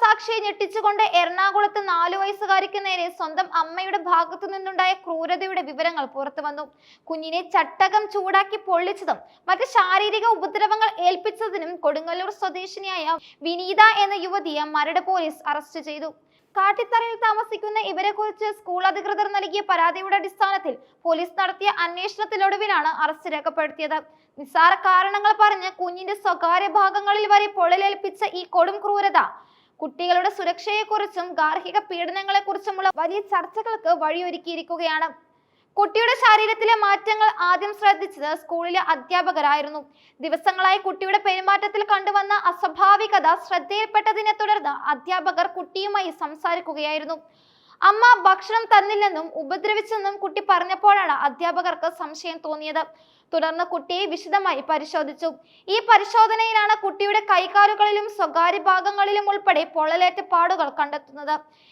സാക്ഷിയെ ഞെട്ടിച്ചുകൊണ്ട് എറണാകുളത്ത് നാലു വയസ്സുകാരിക്ക് നേരെ സ്വന്തം അമ്മയുടെ ഭാഗത്തു നിന്നുണ്ടായ ക്രൂരതയുടെ വിവരങ്ങൾ പുറത്തു വന്നു. കുഞ്ഞിനെ ചട്ടകം ചൂടാക്കി പൊള്ളിച്ചതും മറ്റ് ശാരീരിക ഉപദ്രവങ്ങൾ ഏൽപ്പിച്ചതിനും കൊടുങ്ങല്ലൂർ സ്വദേശിനിയായ വിനീത എന്ന യുവതിയെ മരട് പോലീസ് അറസ്റ്റ് ചെയ്തു. കാട്ടിത്തറയിൽ താമസിക്കുന്ന ഇവരെ കുറിച്ച് സ്കൂൾ അധികൃതർ നൽകിയ പരാതിയുടെ അടിസ്ഥാനത്തിൽ പോലീസ് നടത്തിയ അന്വേഷണത്തിനൊടുവിലാണ് അറസ്റ്റ് രേഖപ്പെടുത്തിയത്. നിസ്സാര കാരണങ്ങൾ പറഞ്ഞ് കുഞ്ഞിന്റെ സ്വകാര്യ ഭാഗങ്ങളിൽ വരെ പൊള്ളലേൽപ്പിച്ച ഈ കൊടും ക്രൂരത കുട്ടികളുടെ സുരക്ഷയെക്കുറിച്ചും ഗാർഹിക പീഡനങ്ങളെക്കുറിച്ചുമുള്ള വലിയ ചർച്ചകൾക്ക് വഴിയൊരുക്കിയിരിക്കുകയാണ്. കുട്ടിയുടെ ശരീരത്തിലെ മാറ്റങ്ങൾ ആദ്യം ശ്രദ്ധിച്ചത് സ്കൂളിലെ അധ്യാപകരായിരുന്നു. ദിവസങ്ങളായി കുട്ടിയുടെ പെരുമാറ്റത്തിൽ കണ്ടുവന്ന അസ്വാഭാവികത ശ്രദ്ധയിൽപ്പെട്ടതിനെ തുടർന്ന് അധ്യാപകർ കുട്ടിയുമായി സംസാരിക്കുകയായിരുന്നു. അമ്മ ഭക്ഷണം തന്നില്ലെന്നും ഉപദ്രവിച്ചെന്നും കുട്ടി പറഞ്ഞപ്പോഴാണ് അധ്യാപകർക്ക് സംശയം തോന്നിയത്. തുടർന്ന് കുട്ടിയെ വിശദമായി പരിശോധിച്ചു. ഈ പരിശോധനയിലാണ് കുട്ടിയുടെ കൈകാലുകളിലും സ്വകാര്യ ഭാഗങ്ങളിലും ഉൾപ്പെടെ പൊള്ളലേറ്റ പാടുകൾ കണ്ടെത്തുന്നത്.